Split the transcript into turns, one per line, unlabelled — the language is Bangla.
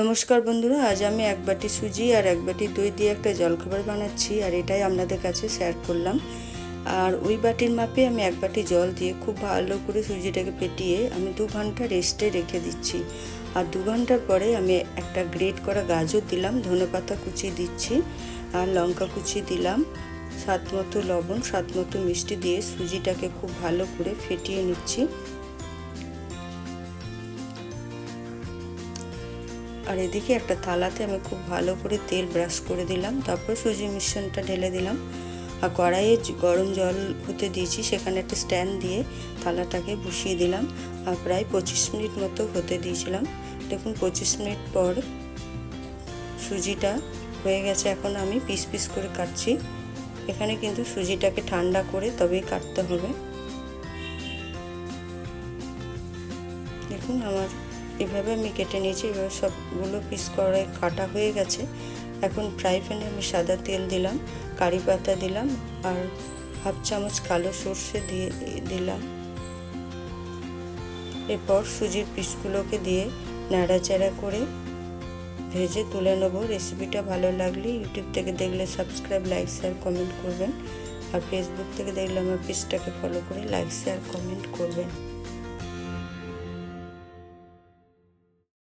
নমস্কার বন্ধুরা, আজ আমি এক বাটি সুজি আর এক বাটি দই দিয়ে একটা জলখাবার বানাচ্ছি আর এটাই আপনাদের কাছে শেয়ার করলাম। আর ওই বাটির মাপে আমি এক বাটি জল দিয়ে খুব ভালো করে সুজিটাকে পেটিয়ে আমি দু ঘণ্টা রেস্টে রেখে দিচ্ছি। আর দু ঘণ্টার পরে আমি একটা গ্রেট করা গাজর দিলাম, ধনে পাতা কুচি দিচ্ছি আর লঙ্কা কুচি দিলাম। স্বাদ মতো লবণ, স্বাদ মতো মিষ্টি দিয়ে সুজিটাকে খুব ভালো করে ফেটিয়ে নিচ্ছি। আর এদিকে একটা থালাতে আমি খুব ভালো করে তেল ব্রাশ করে দিলাম, তারপর সুজি মিশ্রণটা ঢেলে দিলাম। আর কড়াইয়ে গরম জল হতে দিয়েছি, সেখানে একটা স্ট্যান্ড দিয়ে থালাটাকে বসিয়ে দিলাম। আর প্রায় পঁচিশ মিনিট মতো হতে দিয়েছিলাম। দেখুন, পঁচিশ মিনিট পর সুজিটা হয়ে গেছে। এখন আমি পিস পিস করে কাটছি। এখানে কিন্তু সুজিটাকে ঠান্ডা করে তবেই কাটতে হবে। দেখুন, আমার এভাবে আমি কেটে নিয়েছি এবার সবগুলো পিস করে কাটা হয়ে গেছে। এখন ফ্রাই প্যানে আমি সাদা তেল দিলাম, কারি পাতা দিলাম আর হাফ চামচ কালো সর্ষে দিয়ে দিলাম। এরপর সুজির পিসগুলোকে দিয়ে নাড়াচাড়া করে ভেজে তুলে নেব। রেসিপিটা ভালো লাগলে ইউটিউব থেকে দেখলে সাবস্ক্রাইব লাইক শেয়ার কমেন্ট করবেন। আর ফেসবুক থেকে দেখলে আমার পেজটাকে ফলো করে লাইক শেয়ার কমেন্ট করবেন।